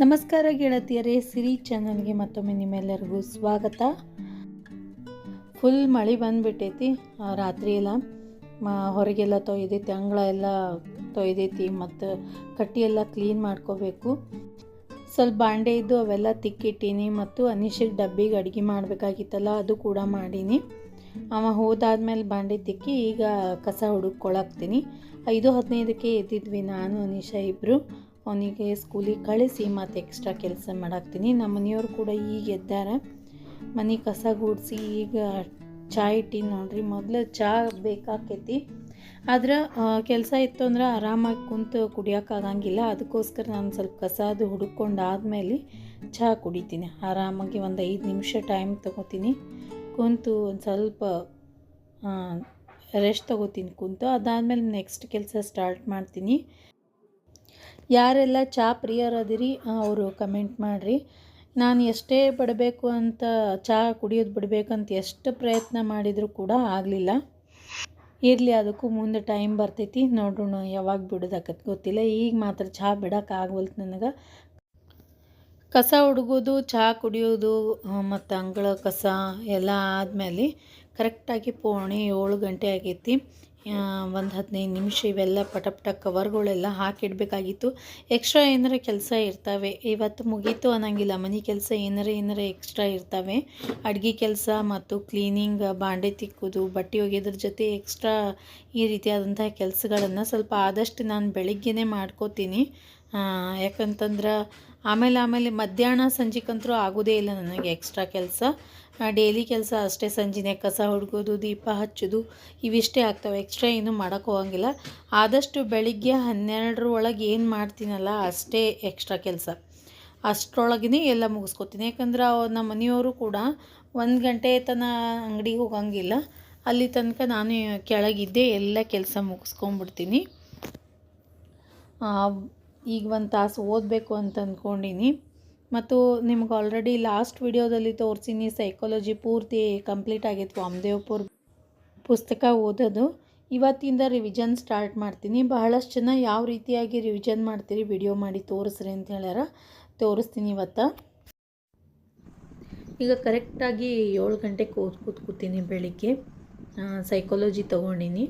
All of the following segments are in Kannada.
ನಮಸ್ಕಾರ ಗೆಳತಿಯರೇ ಸಿರಿ ಚಾನಲ್ಗೆ ಮತ್ತೊಮ್ಮೆ ನಿಮ್ಮೆಲ್ಲರಿಗೂ ಸ್ವಾಗತ. ಫುಲ್ ಮಳೆ ಬಂದುಬಿಟ್ಟೈತಿ ರಾತ್ರಿ ಎಲ್ಲ. ಮಾ, ಹೊರಗೆಲ್ಲ ತೊಯ್ದೈತಿ, ಅಂಗಳ ಎಲ್ಲ ತೊಯ್ದೈತಿ, ಮತ್ತು ಕಟ್ಟಿ ಎಲ್ಲ ಕ್ಲೀನ್ ಮಾಡ್ಕೋಬೇಕು. ಸ್ವಲ್ಪ ಬಾಂಡೆ ಇದ್ದು ಅವೆಲ್ಲ ತಿಕ್ಕಿಟ್ಟೀನಿ, ಮತ್ತು ಅನಿಶಿಗೆ ಡಬ್ಬಿಗೆ ಅಡುಗೆ ಮಾಡಬೇಕಾಗಿತ್ತಲ್ಲ, ಅದು ಕೂಡ ಮಾಡೀನಿ. ಅವ ಹೋದಾದ್ಮೇಲೆ ಬಾಂಡೆ ತಿಕ್ಕಿ ಈಗ ಕಸ ಹುಡುಕೊಳಕ್ತೀನಿ ಐದು ಹದಿನೈದಕ್ಕೆ ಎದ್ದಿದ್ವಿ ನಾನು, ಅನಿಶಾ ಇಬ್ಬರು ಅವನಿಗೆ ಸ್ಕೂಲಿಗೆ ಕಳಿಸಿ, ಮತ್ತು ಎಕ್ಸ್ಟ್ರಾ ಕೆಲಸ ಮಾಡಾಕ್ತೀನಿ. ನಮ್ಮ ಮನೆಯವರು ಕೂಡ ಈಗ ಎದ್ದಾರೆ. ಮನೆ ಕಸ ಗುಡಿಸಿ, ಈಗ ಚಾ ಇಟ್ಟಿನಿ ನೋಡ್ರಿ, ಮೊದಲು ಚಾ ಬೇಕಾಕೈತಿ. ಆದ್ರೆ ಕೆಲಸ ಇತ್ತು ಅಂದ್ರೆ ಆರಾಮಾಗಿ ಕುಂತು ಕುಡಿಯೋಕ್ಕಾಗಂಗಿಲ್ಲ ಅದಕ್ಕೋಸ್ಕರ ನಾನು ಸ್ವಲ್ಪ ಕಸ ಅದು ಹುಡುಕೊಂಡು ಆದಮೇಲೆ ಚಹಾ ಕುಡಿತೀನಿ. ಆರಾಮಾಗಿ ಒಂದು ಐದು ನಿಮಿಷ ಟೈಮ್ ತೊಗೋತೀನಿ. ಕುಂತು ಒಂದು ಸ್ವಲ್ಪ ರೆಸ್ಟ್ ತೊಗೋತೀನಿ ಕುಂತು. ಅದಾದಮೇಲೆ ನೆಕ್ಸ್ಟ್ ಕೆಲಸ ಸ್ಟಾರ್ಟ್ ಮಾಡ್ತೀನಿ. ಯಾರೆಲ್ಲ ಚಹಾ ಪ್ರಿಯರದಿರಿ ಅವರು ಕಮೆಂಟ್ ಮಾಡಿರಿ. ನಾನು ಎಷ್ಟೇ ಬಿಡಬೇಕು ಅಂತ ಚಹಾ ಕುಡಿಯೋದು ಬಿಡಬೇಕಂತ ಎಷ್ಟು ಪ್ರಯತ್ನ ಮಾಡಿದರೂ ಕೂಡ ಆಗಲಿಲ್ಲ. ಇರಲಿ ಅದಕ್ಕೂ ಮುಂದೆ ಟೈಮ್ ಬರ್ತೈತಿ. ನೋಡೋಣ ಯಾವಾಗ ಬಿಡೋದಾಕತ್. ಗೊತ್ತಿಲ್ಲ. ಈಗ ಮಾತ್ರ ಚಹಾ ಬಿಡೋಕೆ ಆಗವಲ್ತು ನನಗೆ. ಕಸ ಹುಡುಗೋದು ಚಹಾ ಕುಡಿಯೋದು ಮತ್ತು ಅಂಗಳ ಕಸ ಎಲ್ಲ ಆದಮೇಲೆ ಕರೆಕ್ಟಾಗಿ ಪೋಣೆ ಏಳು ಗಂಟೆ ಆಗೈತಿ. ಒಂದು ಹದಿನೈದು ನಿಮಿಷ ಇವೆಲ್ಲ ಪಟ ಪಟ ಕವರ್ಗಳೆಲ್ಲ ಹಾಕಿಡಬೇಕಾಗಿತ್ತು. ಎಕ್ಸ್ಟ್ರಾ ಏನಾರ ಕೆಲಸ ಇರ್ತವೆ. ಇವತ್ತು ಮುಗೀತು ಅನ್ನಂಗಿಲ್ಲ. ಮನೆ ಕೆಲಸ ಏನಾರ ಏನಾರ ಎಕ್ಸ್ಟ್ರಾ ಇರ್ತವೆ. ಅಡುಗೆ ಕೆಲಸ ಮತ್ತು ಕ್ಲೀನಿಂಗ್, ಬಾಂಡೆ ತಿಕ್ಕೋದು, ಬಟ್ಟೆ ಒಗೆಯೋದ್ರ ಜೊತೆ ಎಕ್ಸ್ಟ್ರಾ ಈ ರೀತಿಯಾದಂತಹ ಕೆಲಸಗಳನ್ನು ಸ್ವಲ್ಪ ಆದಷ್ಟು ನಾನು ಬೆಳಿಗ್ಗೆನೇ ಮಾಡ್ಕೋತೀನಿ. ಯಾಕಂತಂದ್ರೆ ಆಮೇಲೆ ಆಮೇಲೆ ಮಧ್ಯಾಹ್ನ ಸಂಜೆಗಂತರೂ ಆಗೋದೇ ಇಲ್ಲ ನನಗೆ ಎಕ್ಸ್ಟ್ರಾ ಕೆಲಸ. ಡೈಲಿ ಕೆಲಸ ಅಷ್ಟೇ. ಸಂಜೆನೆ ಕಸ ಹುಡುಗೋದು ದೀಪ ಹಚ್ಚೋದು, ಇವಿಷ್ಟೇ ಆಗ್ತವೆ. ಎಕ್ಸ್ಟ್ರಾ ಏನೂ ಮಾಡೋಕ್ಕೆ ಹೋಗಂಗಿಲ್ಲ. ಆದಷ್ಟು ಬೆಳಿಗ್ಗೆ ಹನ್ನೆರಡರ ಒಳಗೆ ಏನು ಮಾಡ್ತೀನಲ್ಲ, ಅಷ್ಟೇ ಎಕ್ಸ್ಟ್ರಾ ಕೆಲಸ. ಅಷ್ಟರೊಳಗೇ ಎಲ್ಲ ಮುಗಿಸ್ಕೊತೀನಿ. ಯಾಕಂದ್ರೆ ನಮ್ಮ ಮನೆಯವರು ಕೂಡ ಒಂದು ಗಂಟೆ ತನ ಅಂಗಡಿಗೆ ಹೋಗಂಗಿಲ್ಲ. ಅಲ್ಲಿ ತನಕ ನಾನು ಕೆಳಗಿದ್ದೆ ಎಲ್ಲ ಕೆಲಸ ಮುಗಿಸ್ಕೊಂಡ್ಬಿಡ್ತೀನಿ. ಈಗ ಒಂದು ತಾಸು ಓದಬೇಕು ಅಂತ ಅಂದ್ಕೊಂಡೀನಿ ಮತ್ತು ನಿಮ್ಗೆ ಆಲ್ರೆಡಿ ಲಾಸ್ಟ್ ವಿಡಿಯೋದಲ್ಲಿ ತೋರಿಸಿನಿ ಸೈಕಾಲಜಿ ಪೂರ್ತಿ ಕಂಪ್ಲೀಟ್ ಆಗಿತ್ತು, ವಾಮದೇವ್ಪುರ್ ಪುಸ್ತಕ ಓದೋದು. ಇವತ್ತಿಂದ ರಿವಿಷನ್ ಸ್ಟಾರ್ಟ್ ಮಾಡ್ತೀನಿ. ಬಹಳಷ್ಟು ಜನ ಯಾವ ರೀತಿಯಾಗಿ ರಿವಿಷನ್ ಮಾಡ್ತೀರಿ ವಿಡಿಯೋ ಮಾಡಿ ತೋರಿಸ್ರಿ ಅಂತ ಹೇಳ್ಯಾರ. ತೋರಿಸ್ತೀನಿ ಇವತ್ತು. ಈಗ ಕರೆಕ್ಟಾಗಿ ಏಳು ಗಂಟೆಗೆ ಕೂತ್ ಕೂತ್ಕೋತೀನಿ ಬೆಳಿಗ್ಗೆ. ಸೈಕಾಲಜಿ ತೊಗೊಂಡಿನಿ.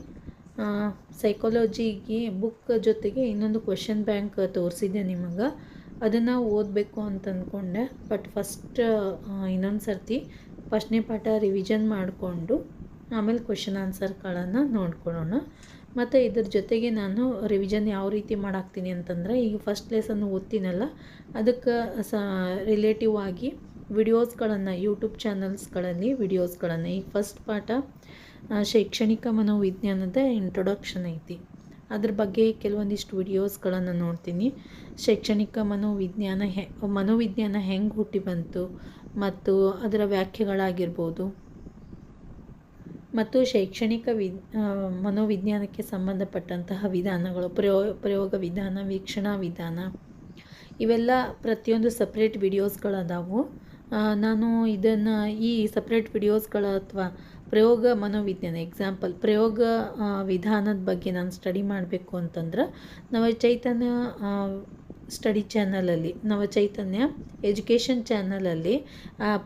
ಸೈಕಾಲಜಿಗೆ ಬುಕ್ ಜೊತೆಗೆ ಇನ್ನೊಂದು ಕ್ವೆಶನ್ ಬ್ಯಾಂಕ್ ತೋರಿಸಿದ್ದೆ ನಿಮಗೆ. ಅದನ್ನು ಓದಬೇಕು ಅಂತ ಅಂದ್ಕೊಂಡೆ ಬಟ್ ಫಸ್ಟ್ ಇನ್ನೊಂದು ಸರ್ತಿ ಫಸ್ಟ್ನೇ ಪಾಠ ರಿವಿಷನ್ ಮಾಡಿಕೊಂಡು ಆಮೇಲೆ ಕ್ವೆಶನ್ ಆನ್ಸರ್ಗಳನ್ನು ನೋಡ್ಕೊಳ್ಳೋಣ ಮತ್ತು ಇದ್ರ ಜೊತೆಗೆ ನಾನು ರಿವಿಷನ್ ಯಾವ ರೀತಿ ಮಾಡಾಕ್ತೀನಿ ಅಂತಂದರೆ, ಈಗ ಫಸ್ಟ್ ಲೆಸನ್ ಓದ್ತೀನಲ್ಲ, ಅದಕ್ಕೆ ಸ ರಿಲೇಟಿವ್ ಆಗಿ ವಿಡಿಯೋಸ್ಗಳನ್ನು ಯೂಟ್ಯೂಬ್ ಚಾನಲ್ಸ್ಗಳಲ್ಲಿ ವಿಡಿಯೋಸ್ಗಳನ್ನು ಈಗ ಫಸ್ಟ್ ಪಾಠ ಶೈಕ್ಷಣಿಕ ಮನೋವಿಜ್ಞಾನದ ಇಂಟ್ರೊಡಕ್ಷನ್ ಐತಿ. ಅದ್ರ ಬಗ್ಗೆ ಕೆಲವೊಂದಿಷ್ಟು ವಿಡಿಯೋಸ್ಗಳನ್ನು ನೋಡ್ತೀನಿ. ಶೈಕ್ಷಣಿಕ ಮನೋವಿಜ್ಞಾನ ಹೆ, ಮನೋವಿಜ್ಞಾನ ಹೆಂಗೆ ಹುಟ್ಟಿ ಬಂತು ಮತ್ತು ಅದರ ವ್ಯಾಖ್ಯೆಗಳಾಗಿರ್ಬೋದು. ಮತ್ತು ಶೈಕ್ಷಣಿಕ ವಿ ಮನೋವಿಜ್ಞಾನಕ್ಕೆ ಸಂಬಂಧಪಟ್ಟಂತಹ ವಿಧಾನಗಳು, ಪ್ರಯೋ, ಪ್ರಯೋಗ ವಿಧಾನ, ವೀಕ್ಷಣಾ ವಿಧಾನ, ಇವೆಲ್ಲ ಪ್ರತಿಯೊಂದು ಸಪ್ರೇಟ್ ವಿಡಿಯೋಸ್ಗಳದಾವು. ನಾನು ಇದನ್ನು ಈ ಸಪ್ರೇಟ್ ವಿಡಿಯೋಸ್ಗಳ ಅಥವಾ ಪ್ರಯೋಗ ಮನೋವಿಜ್ಞಾನ ಎಕ್ಸಾಂಪಲ್ ಪ್ರಯೋಗ ವಿಧಾನದ ಬಗ್ಗೆ ನಾನು ಸ್ಟಡಿ ಮಾಡಬೇಕು ಅಂತಂದ್ರೆ ನಾವು ಚೈತನ್ಯ ಸ್ಟಡಿ ಚಾನಲಲ್ಲಿ ನವ ಚೈತನ್ಯ ಎಜುಕೇಷನ್ ಚಾನಲಲ್ಲಿ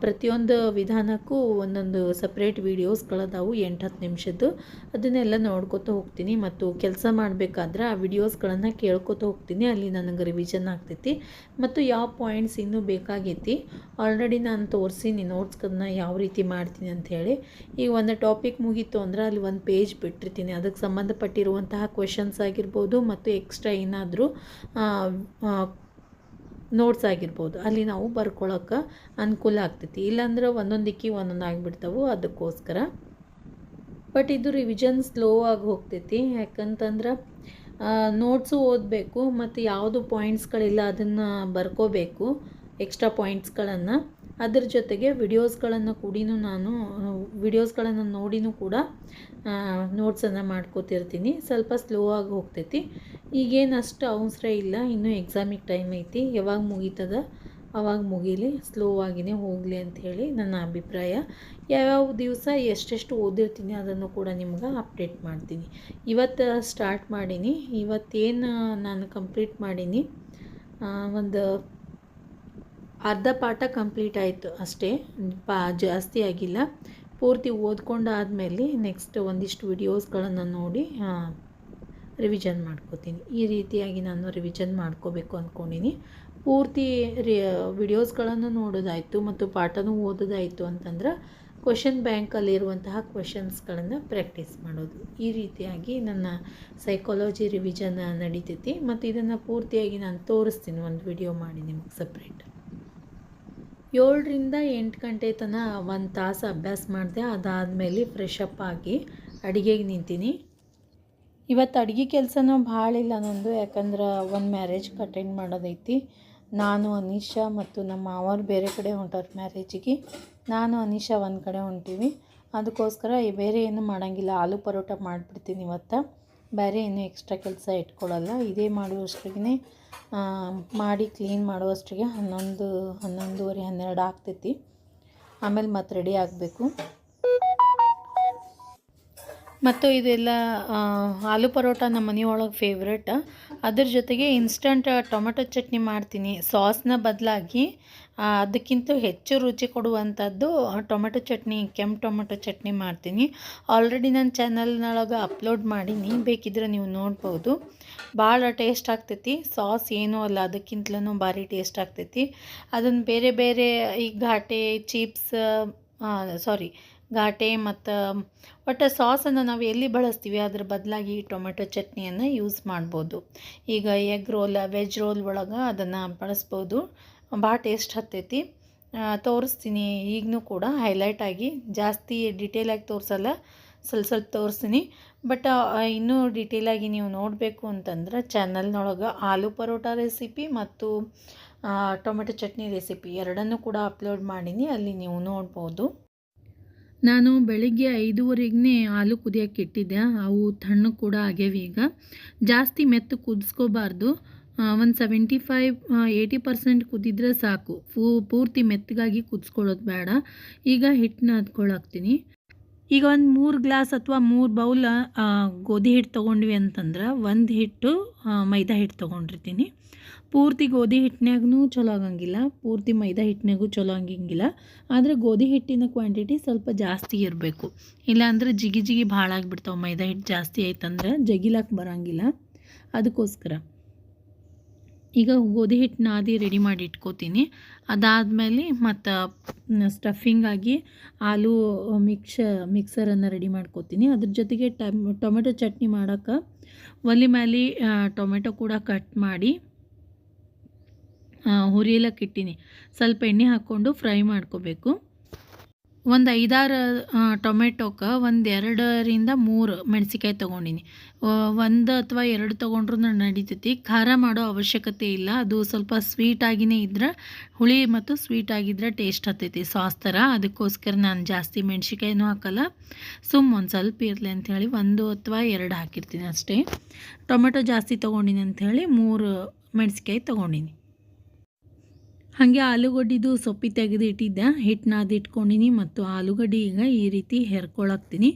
ಪ್ರತಿಯೊಂದು ವಿಧಾನಕ್ಕೂ ಒಂದೊಂದು ಸಪ್ರೇಟ್ ವೀಡಿಯೋಸ್ಗಳದಾವು ಎಂಟು ಹತ್ತು ನಿಮಿಷದ್ದು. ಅದನ್ನೆಲ್ಲ ನೋಡ್ಕೊತ ಹೋಗ್ತೀನಿ ಮತ್ತು ಕೆಲಸ ಮಾಡಬೇಕಾದ್ರೆ ಆ ವಿಡಿಯೋಸ್ಗಳನ್ನು ಕೇಳ್ಕೊತ ಹೋಗ್ತೀನಿ, ಅಲ್ಲಿ ನನಗೆ ರಿವಿಷನ್ ಆಗ್ತೈತಿ. ಮತ್ತು ಯಾವ ಪಾಯಿಂಟ್ಸ್ ಇನ್ನೂ ಬೇಕಾಗೈತಿ ಆಲ್ರೆಡಿ ನಾನು ತೋರಿಸೀನಿ ನೋಟ್ಸ್ಗಳನ್ನ ಯಾವ ರೀತಿ ಮಾಡ್ತೀನಿ ಅಂಥೇಳಿ ಈಗ ಒಂದು ಟಾಪಿಕ್ ಮುಗೀತು ಅಂದರೆ ಅಲ್ಲಿ ಒಂದು ಪೇಜ್ ಬಿಟ್ಟಿರ್ತೀನಿ. ಅದಕ್ಕೆ ಸಂಬಂಧಪಟ್ಟಿರುವಂತಹ ಕ್ವೆಶನ್ಸ್ ಆಗಿರ್ಬೋದು ಮತ್ತು ಎಕ್ಸ್ಟ್ರಾ ಏನಾದರೂ ನೋಟ್ಸ್ ಆಗಿರ್ಬೋದು. ಅಲ್ಲಿ ನಾವು ಬರ್ಕೊಳಕ್ಕೆ ಅನುಕೂಲ ಆಗ್ತೈತಿ. ಇಲ್ಲಾಂದ್ರೆ ಒಂದೊಂದಕ್ಕೆ ದಿಕ್ಕಿ ಒಂದೊಂದು ಆಗಿಬಿಡ್ತಾವೆ ಅದಕ್ಕೋಸ್ಕರ. ಬಟ್ ಇದು ರಿವಿಷನ್ ಸ್ಲೋ ಆಗಿ ಹೋಗ್ತೈತಿ. ಯಾಕಂತಂದ್ರೆ ನೋಟ್ಸು ಓದಬೇಕು, ಮತ್ತು ಯಾವುದು ಪಾಯಿಂಟ್ಸ್ಗಳಿಲ್ಲ ಅದನ್ನು ಬರ್ಕೋಬೇಕು ಎಕ್ಸ್ಟ್ರಾ ಪಾಯಿಂಟ್ಸ್ಗಳನ್ನು ಅದ್ರ ಜೊತೆಗೆ ವಿಡಿಯೋಸ್ಗಳನ್ನು ಕೂಡಿನೂ ನಾನು, ವಿಡಿಯೋಸ್ಗಳನ್ನು ನೋಡಿನೂ ಕೂಡ ನೋಟ್ಸನ್ನು ಮಾಡ್ಕೋತಿರ್ತೀನಿ. ಸ್ವಲ್ಪ ಸ್ಲೋ ಆಗಿ ಹೋಗ್ತೈತಿ. ಈಗೇನು ಅಷ್ಟು ಅವಸರ ಇಲ್ಲ, ಇನ್ನೂ ಎಕ್ಸಾಮಿಗೆ ಟೈಮ್ ಐತಿ. ಯಾವಾಗ ಮುಗೀತದ ಅವಾಗ ಮುಗೀಲಿ, ಸ್ಲೋ ಆಗಿನೇ ಹೋಗಲಿ ಅಂಥೇಳಿ ನನ್ನ ಅಭಿಪ್ರಾಯ. ಯಾವ್ಯಾವ ದಿವಸ ಎಷ್ಟೆಷ್ಟು ಓದಿರ್ತೀನಿ ಅದನ್ನು ಕೂಡ ನಿಮ್ಗೆ ಅಪ್ಡೇಟ್ ಮಾಡ್ತೀನಿ. ಇವತ್ತು ಸ್ಟಾರ್ಟ್ ಮಾಡೀನಿ. ಇವತ್ತೇನು ನಾನು ಕಂಪ್ಲೀಟ್ ಮಾಡೀನಿ? ಒಂದು ಅರ್ಧ ಪಾಠ ಕಂಪ್ಲೀಟ್ ಆಯಿತು ಅಷ್ಟೇ. ಪಾ, ಜಾಸ್ತಿ ಆಗಿಲ್ಲ. ಪೂರ್ತಿ ಓದ್ಕೊಂಡಾದಮೇಲೆ ನೆಕ್ಸ್ಟ್ ಒಂದಿಷ್ಟು ವಿಡಿಯೋಸ್ಗಳನ್ನು ನೋಡಿ ರಿವಿಷನ್ ಮಾಡ್ಕೋತೀನಿ. ಈ ರೀತಿಯಾಗಿ ನಾನು ರಿವಿಷನ್ ಮಾಡ್ಕೋಬೇಕು ಅಂದ್ಕೊಂಡಿನಿ ಪೂರ್ತಿ ರಿ ವಿಡಿಯೋಸ್ಗಳನ್ನು ನೋಡೋದಾಯಿತು ಮತ್ತು ಪಾಠನೂ ಓದೋದಾಯಿತು ಅಂತಂದ್ರೆ ಕ್ವಶನ್ ಬ್ಯಾಂಕಲ್ಲಿರುವಂತಹ ಕ್ವಶನ್ಸ್ಗಳನ್ನು ಪ್ರಾಕ್ಟೀಸ್ ಮಾಡೋದು. ಈ ರೀತಿಯಾಗಿ ನನ್ನ ಸೈಕಾಲಜಿ ರಿವಿಷನ್ ನಡೀತೈತಿ. ಮತ್ತು ಇದನ್ನು ಪೂರ್ತಿಯಾಗಿ ನಾನು ತೋರಿಸ್ತೀನಿ, ಒಂದು ವಿಡಿಯೋ ಮಾಡಿ ನಿಮಗೆ ಸಪ್ರೇಟ್ ಏಳರಿಂದ ಎಂಟು ಗಂಟೆ ತನಕ ಒಂದು ತಾಸು ಅಭ್ಯಾಸ ಮಾಡಿದೆ. ಅದಾದಮೇಲೆ ಫ್ರೆಶ್ ಅಪ್ ಆಗಿ ಅಡುಗೆಗೆ ನಿಂತೀನಿ. ಇವತ್ತು ಅಡುಗೆ ಕೆಲಸನೂ ಭಾಳ ಇಲ್ಲ ನಂದು. ಯಾಕಂದ್ರೆ ಒಂದು ಮ್ಯಾರೇಜ್ಗೆ ಅಟೆಂಡ್ ಮಾಡೋದೈತಿ. ನಾನು, ಅನೀಶಾ ಮತ್ತು ನಮ್ಮ ಮಾವರು ಬೇರೆ ಕಡೆ ಹೊಂಟಾರ ಮ್ಯಾರೇಜಿಗೆ ನಾನು, ಅನೀಶಾ ಒಂದು ಕಡೆ ಹೊಂಟೀವಿ. ಅದಕ್ಕೋಸ್ಕರ ಬೇರೆ ಏನು ಮಾಡೋಂಗಿಲ್ಲ. ಆಲೂ ಪರೋಟ ಮಾಡಿಬಿಡ್ತೀನಿ ಇವತ್ತು. ಬೇರೆ ಏನು ಎಕ್ಸ್ಟ್ರಾ ಕೆಲಸ ಇಟ್ಕೊಳ್ಳಲ್ಲ. ಇದೇ ಮಾಡುವಷ್ಟಿಗೆ ಮಾಡಿ ಕ್ಲೀನ್ ಮಾಡುವಷ್ಟಿಗೆ ಹನ್ನೊಂದು, ಹನ್ನೊಂದುವರೆ, ಹನ್ನೆರಡು ಆಗ್ತೈತಿ. ಆಮೇಲೆ ಮತ್ತೆ ರೆಡಿ ಆಗಬೇಕು. ಮತ್ತು ಇದೆಲ್ಲ ಆಲೂ ಪರೋಟ ನಮ್ಮ ಮನೆಯೊಳಗೆ ಫೇವ್ರೇಟ ಅದ್ರ ಜೊತೆಗೆ ಇನ್ಸ್ಟಂಟ್ ಟೊಮೆಟೊ ಚಟ್ನಿ ಮಾಡ್ತೀನಿ. ಸಾಸ್ನ ಬದಲಾಗಿ ಅದಕ್ಕಿಂತ ಹೆಚ್ಚು ರುಚಿ ಕೊಡುವಂಥದ್ದು ಟೊಮೆಟೊ ಚಟ್ನಿ, ಕೆಂಪು ಟೊಮೆಟೊ ಚಟ್ನಿ ಮಾಡ್ತೀನಿ. ಆಲ್ರೆಡಿ ನನ್ನ ಚಾನಲ್ನೊಳಗೆ ಅಪ್ಲೋಡ್ ಮಾಡೀನಿ. ಬೇಕಿದ್ರೆ ನೀವು ನೋಡ್ಬೋದು. ಭಾಳ ಟೇಸ್ಟ್ ಆಗ್ತೈತಿ. ಸಾಸ್ ಏನೂ ಅಲ್ಲ, ಅದಕ್ಕಿಂತಲೂ ಭಾರಿ ಟೇಸ್ಟ್ ಆಗ್ತೈತಿ. ಅದನ್ನು ಬೇರೆ ಬೇರೆ ಈ ಘಾಟೆ, ಚಿಪ್ಸ್ ಸಾರಿ ಘಾಟೆ ಮತ್ತು ಒಟ್ಟು ಸಾಸನ್ನು ನಾವು ಎಲ್ಲಿ ಬಳಸ್ತೀವಿ, ಅದ್ರ ಬದಲಾಗಿ ಟೊಮೆಟೊ ಚಟ್ನಿಯನ್ನು ಯೂಸ್ ಮಾಡ್ಬೋದು. ಈಗ ಎಗ್ ರೋಲ್ ವೆಜ್ ರೋಲ್ ಒಳಗೆ ಅದನ್ನು ಬಳಸ್ಬೋದು. ಭಾಳ ಟೇಸ್ಟ್ ಹತ್ತೈತಿ. ತೋರಿಸ್ತೀನಿ. ಈಗಲೂ ಕೂಡ ಹೈಲೈಟಾಗಿ ಜಾಸ್ತಿ ಡಿಟೇಲಾಗಿ ತೋರಿಸಲ್ಲ. ಸ್ವಲ್ಪ ಸ್ವಲ್ಪ ತೋರಿಸ್ತೀನಿ. ಬಟ್ ಇನ್ನೂ ಡಿಟೇಲಾಗಿ ನೀವು ನೋಡಬೇಕು ಅಂತಂದ್ರೆ ಚಾನಲ್ನೊಳಗೆ ಆಲೂ ಪರೋಟ ರೆಸಿಪಿ ಮತ್ತು ಟೊಮೆಟೊ ಚಟ್ನಿ ರೆಸಿಪಿ ಎರಡನ್ನೂ ಕೂಡ ಅಪ್ಲೋಡ್ ಮಾಡೀನಿ. ಅಲ್ಲಿ ನೀವು ನೋಡ್ಬೋದು. ನಾನು ಬೆಳಿಗ್ಗೆ ಐದೂವರೆಗೆ ಹಾಲು ಕುದಿಯೋಕ್ಕೆ ಇಟ್ಟಿದ್ದೆ. ಅವು ತಣ್ಣು ಕೂಡ ಆಗ್ಯಾವ ಈಗ. ಜಾಸ್ತಿ ಮೆತ್ತು ಕುದಿಸ್ಕೋಬಾರ್ದು. ಒಂದು ಸೆವೆಂಟಿ ಫೈವ್ ಏಯ್ಟಿ ಪರ್ಸೆಂಟ್ ಕುದಿದ್ರೆ ಸಾಕು. ಪೂರ್ತಿ ಮೆತ್ತಗಾಗಿ ಕುದಿಸ್ಕೊಳ್ಳೋದು ಬೇಡ. ಈಗ ಹಿಟ್ಟನ್ನ ಹದ್ಕೊಳಾಕ್ತೀನಿ ಈಗ ಒಂದು ಮೂರು ಗ್ಲಾಸ್ ಅಥವಾ ಮೂರು ಬೌಲ್ ಗೋಧಿ ಹಿಟ್ಟು ತೊಗೊಂಡ್ವಿ ಅಂತಂದ್ರೆ ಒಂದು ಹಿಟ್ಟು ಮೈದಾ ಹಿಟ್ಟು ತೊಗೊಂಡಿರ್ತೀನಿ. ಪೂರ್ತಿ ಗೋಧಿ ಹಿಟ್ಟಿನಾಗೂ ಚಲೋ ಆಗಂಗಿಲ್ಲ, ಪೂರ್ತಿ ಮೈದಾ ಹಿಟ್ಟಿನಾಗೂ ಚಲೋ ಆಗಂಗಿಲ್ಲ. ಆದರೆ ಗೋಧಿ ಹಿಟ್ಟಿನ ಕ್ವಾಂಟಿಟಿ ಸ್ವಲ್ಪ ಜಾಸ್ತಿ ಇರಬೇಕು. ಇಲ್ಲಾಂದ್ರೆ ಜಿಗಿ ಜಿಗಿ ಭಾಳ ಆಗಿಬಿಡ್ತಾವೆ ಮೈದಾ ಹಿಟ್ಟು ಜಾಸ್ತಿ ಆಯ್ತಂದ್ರೆ ಜಗಿಲಾಕ ಬರೋಂಗಿಲ್ಲ. ಅದಕ್ಕೋಸ್ಕರ. ಈಗ ಗೋಧಿ ಹಿಟ್ಟು ನಾದಿ ರೆಡಿ ಮಾಡಿ ಇಟ್ಕೋತೀನಿ. ಅದಾದಮೇಲೆ ಮತ್ತು ಸ್ಟಫಿಂಗಾಗಿ ಆಲೂ ಮಿಕ್ಸ ಮಿಕ್ಸರನ್ನು ರೆಡಿ ಮಾಡ್ಕೋತೀನಿ. ಅದ್ರ ಜೊತೆಗೆ ಟಮ್, ಟೊಮೆಟೊ ಚಟ್ನಿ ಮಾಡೋಕೆ ಒಲೆ ಮೇಲೆ ಟೊಮೆಟೊ ಕೂಡ ಕಟ್ ಮಾಡಿ ಹುರಿಯಲಕ್ಕೆ ಇಟ್ಟೀನಿ ಸ್ವಲ್ಪ ಎಣ್ಣೆ ಹಾಕ್ಕೊಂಡು ಫ್ರೈ ಮಾಡ್ಕೋಬೇಕು. ಒಂದು ಐದಾರು ಟೊಮೆಟೊಕ್ಕೆ ಒಂದು ಎರಡರಿಂದ ಮೂರು ಮೆಣಸಿಕಾಯಿ ತೊಗೊಂಡಿನಿ. ಒಂದು ಅಥವಾ ಎರಡು ತೊಗೊಂಡ್ರೂ ನಡೀತೈತಿ. ಖಾರ ಮಾಡೋ ಅವಶ್ಯಕತೆ ಇಲ್ಲ. ಅದು ಸ್ವಲ್ಪ ಸ್ವೀಟಾಗಿಯೇ ಇದ್ರೆ ಹುಳಿ ಮತ್ತು ಸ್ವೀಟ್ ಆಗಿದ್ರೆ ಟೇಸ್ಟ್ ಹತ್ತೈತಿ. ಸಾಸ್ ಥರ ಅದಕ್ಕೋಸ್ಕರ ನಾನು ಜಾಸ್ತಿ ಮೆಣಸಿಕಾಯಿನೂ ಹಾಕಲ್ಲ. ಸುಮ್ ಒಂದು ಸ್ವಲ್ಪ ಇರಲಿ ಅಂಥೇಳಿ ಒಂದು ಅಥವಾ ಎರಡು ಹಾಕಿರ್ತೀನಿ ಅಷ್ಟೇ. ಟೊಮೆಟೊ ಜಾಸ್ತಿ ತೊಗೊಂಡಿನಿ ಅಂಥೇಳಿ ಮೂರು ಮೆಣಸಿಕಾಯಿ ತೊಗೊಂಡಿನಿ. ಹಾಗೆ ಆಲೂಗಡ್ಡಿದು ಸೊಪ್ಪಿ ತೆಗೆದು ಇಟ್ಟಿದ್ದೆ. ಇಟ್ಕೊಂಡಿನಿ ಮತ್ತು ಆಲೂಗಡ್ಡೆ ಈಗ ಈ ರೀತಿ ಹೆರ್ಕೊಳಕ್ತೀನಿ.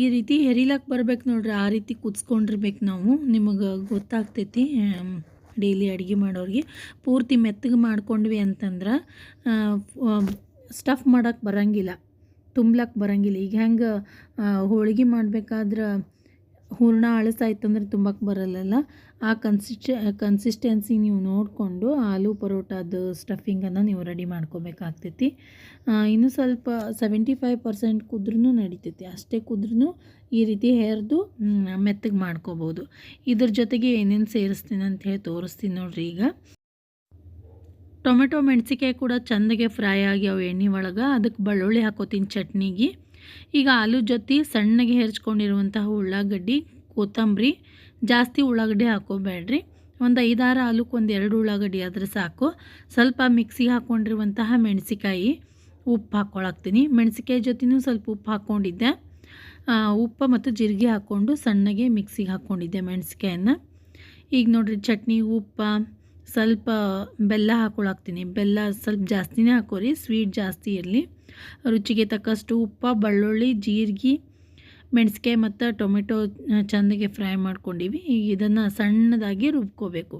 ಈ ರೀತಿ ಹೆರಿಲಕ್ಕೆ ಬರ್ಬೇಕು ನೋಡ್ರಿ, ಆ ರೀತಿ ಕುದಿಸ್ಕೊಂಡಿರ್ಬೇಕು ನಾವು. ನಿಮಗೆ ಗೊತ್ತಾಗ್ತೈತಿ ಡೈಲಿ ಅಡುಗೆ ಮಾಡೋರಿಗೆ. ಪೂರ್ತಿ ಮೆತ್ತಗೆ ಮಾಡ್ಕೊಂಡ್ವಿ ಅಂತಂದ್ರೆ ಸ್ಟಫ್ ಮಾಡೋಕ್ಕೆ ಬರೋಂಗಿಲ್ಲ ತುಂಬ್ಲಕ್ಕೆ ಬರೋಂಗಿಲ್ಲ. ಈಗ ಹೆಂಗೆ ಹೋಳಿಗೆ ಮಾಡ್ಬೇಕಾದ್ರೆ ಹೂರಣ ಅಂದರೆ ತುಂಬಕ್ಕೆ ಬರಲ್ಲಲ್ಲ? ಆ ಕನ್ಸಿಸ್ಟೆ ಕನ್ಸಿಸ್ಟೆನ್ಸಿ ನೀವು ನೋಡಿಕೊಂಡು ಆಲೂ ಪರೋಟದ ಸ್ಟಫಿಂಗನ್ನು ನೀವು ರೆಡಿ ಮಾಡ್ಕೋಬೇಕಾಗ್ತೈತಿ. ಇನ್ನೂ ಸ್ವಲ್ಪ ಸೆವೆಂಟಿ ಫೈವ್ ಪರ್ಸೆಂಟ್ ಕುದ್ರೂ ನಡಿತೈತಿ. ಅಷ್ಟೇ ಕುದ್ರೂ ಈ ರೀತಿ ಹೇರ್ದು ಮೆತ್ತಗೆ ಮಾಡ್ಕೋಬೋದು. ಇದ್ರ ಜೊತೆಗೆ ಏನೇನು ಸೇರಿಸ್ತೀನಿ ಅಂತ ಹೇಳಿ ತೋರಿಸ್ತೀನಿ ನೋಡ್ರಿ ಈಗ. ಟೊಮೆಟೊ ಮೆಣಸಿಕಾಯಿ ಕೂಡ ಚೆಂದಗೆ ಫ್ರೈ ಆಗಿ ಅವು ಎಣ್ಣೆ ಒಳಗೆ ಅದಕ್ಕೆ ಬೆಳ್ಳುಳ್ಳಿ ಹಾಕೋತೀನಿ ಚಟ್ನಿಗೆ. ಈಗ ಆಲೂ ಜೊತೆ ಸಣ್ಣಗೆ ಹೆರ್ಚ್ಕೊಂಡಿರುವಂತಹ ಉಳ್ಳಾಗಡ್ಡಿ, ಕೊತ್ತಂಬರಿ, ಜಾಸ್ತಿ ಉಳ್ಳಾಗಡ್ಡಿ ಹಾಕೋಬೇಡ್ರಿ. ಒಂದು ಐದಾರು ಆಲೂಕ್ಕೆ ಒಂದು ಎರಡು ಉಳ್ಳಾಗಡ್ಡಿ ಆದರೆ ಸಾಕು. ಸ್ವಲ್ಪ ಮಿಕ್ಸಿಗೆ ಹಾಕ್ಕೊಂಡಿರುವಂತಹ ಮೆಣಸಿಕಾಯಿ ಉಪ್ಪು ಹಾಕ್ಕೊಳಾಕ್ತೀನಿ ಮೆಣಸಿಕಾಯಿ ಜೊತೆನೂ ಸ್ವಲ್ಪ ಉಪ್ಪು ಹಾಕ್ಕೊಂಡಿದ್ದೆ ಉಪ್ಪು ಮತ್ತು ಜೀರಿಗೆ ಹಾಕ್ಕೊಂಡು ಸಣ್ಣಗೆ ಮಿಕ್ಸಿಗೆ ಹಾಕ್ಕೊಂಡಿದ್ದೆ ಮೆಣಸಿಕಾಯನ್ನು. ಈಗ ನೋಡಿರಿ, ಚಟ್ನಿ, ಉಪ್ಪು, ಸ್ವಲ್ಪ ಬೆಲ್ಲ ಹಾಕ್ಕೊಳಾಕ್ತೀನಿ ಬೆಲ್ಲ ಸ್ವಲ್ಪ ಜಾಸ್ತಿನೇ ಹಾಕೋರಿ, ಸ್ವೀಟ್ ಜಾಸ್ತಿ ಇರಲಿ. ರುಚಿಗೆ ತಕ್ಕಷ್ಟು ಉಪ್ಪು, ಬೆಳ್ಳುಳ್ಳಿ, ಜೀರಿಗೆ ಮೆಣಸಿಕಾಯಿ ಮತ್ತು ಟೊಮೆಟೊ ಚೆಂದಾಗಿ ಫ್ರೈ ಮಾಡ್ಕೊಂಡಿವಿ. ಇದನ್ನು ಸಣ್ಣದಾಗಿ ರುಬ್ಕೋಬೇಕು.